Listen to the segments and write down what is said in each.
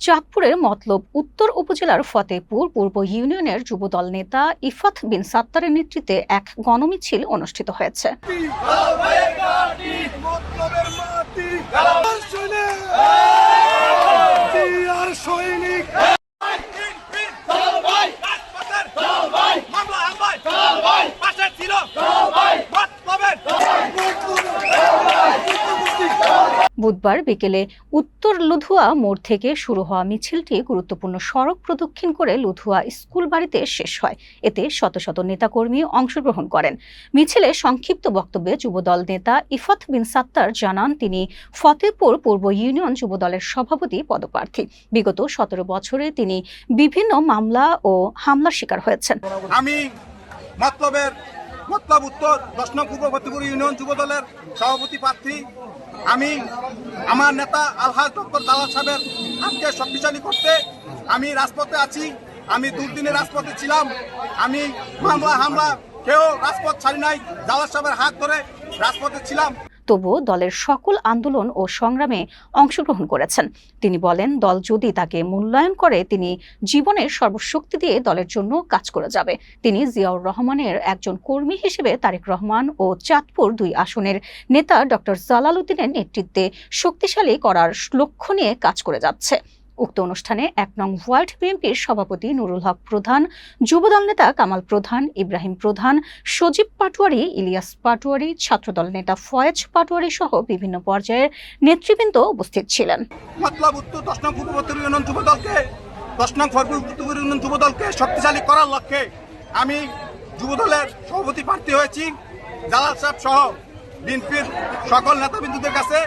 চাঁদপুরের মতলব উত্তর উপজেলার ফতেপুর পূর্ব ইউনিয়নের যুবদল নেতা ইফাত বিন সাত্তারের নেতৃত্বে এক গণমিছিল অনুষ্ঠিত হয়েছে। বুধবার বিকেলে উত্তর লুধুয়া মোড় থেকে শুরু হওয়া মিছিলটি গুরুত্বপূর্ণ সড়ক প্রদক্ষিণ করে লুধুয়া স্কুল বাড়িতে শেষ হয়। এতে শত শত নেতাকর্মী অংশগ্রহণ করেন। মিছিলে সংক্ষিপ্ত বক্তব্যে যুবদল নেতা ইফাত বিন সাত্তার জানান, তিনি ফতেপুর পূর্ব ইউনিয়ন যুবদলের সভাপতি, পদপ্রার্থী। বিগত সতেরো বছরে তিনি বিভিন্ন মামলা ও হামলার শিকার হয়েছেন। আমি মতলব উত্তর দশ নং পূর্ব ফতেপুর ইউনিয়ন যুব দলের সভাপতি, প্রার্থী। আমি আমার নেতা আলহাজ ডক্টর দালাল সাহেবের হাতকে শক্তিশালী করতে আমি রাজপথে আছি, আমি দুর্দিনে রাজপথে ছিলাম, আমি মামলা, হামলা কেউ রাজপথ ছাড়ি নাই দালাল সাহেবের হাত ধরে রাজপথে ছিলাম। তবুও দলের সকল আন্দোলন ও সংগ্রামে অংশগ্রহণ করেছেন। তিনি বলেন, দল যদি তাকে মূল্যায়ন করে, তিনি জীবনের সর্বশক্তি দিয়ে দলের জন্য কাজ করে যাবে। তিনি জিয়াউর রহমানের একজন কর্মী হিসেবে তারেক রহমান ও চাঁদপুর দুই আসনের নেতা ডক্টর জালাল উদ্দিনের নেতৃত্বে শক্তিশালী করার লক্ষ্য নিয়ে কাজ করে যাচ্ছে। উক্ত অনুষ্ঠানে এক নং ওয়ার্ল্ড বিএনপির সভাপতি নুরুল হক প্রধান, যুবদল নেতা কামাল প্রধান, ইব্রাহিম প্রধান, সজীব পাটোয়ারি, ইলিয়াস পাটোয়ারি, ছাত্রদল নেতা ফয়েজ পাটোয়ারি সহ বিভিন্ন পর্যায়ের নেতৃবৃন্দ উপস্থিত ছিলেন। দশ নং ফতেপুর ইউনিয়ন যুব দশ নং ফতেপুর ইউনিয়ন যুব দলকে শক্তিশালী করার লক্ষ্যে আমি যুব দলের সভাপতি প্রার্থী হয়েছি। জালাল সাহেব সহ বিএনপির সকল নেতাবিন্দুদের কাছে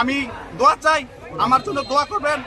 আমি দোয়া চাই। আমার জন্য দোয়া করবেন।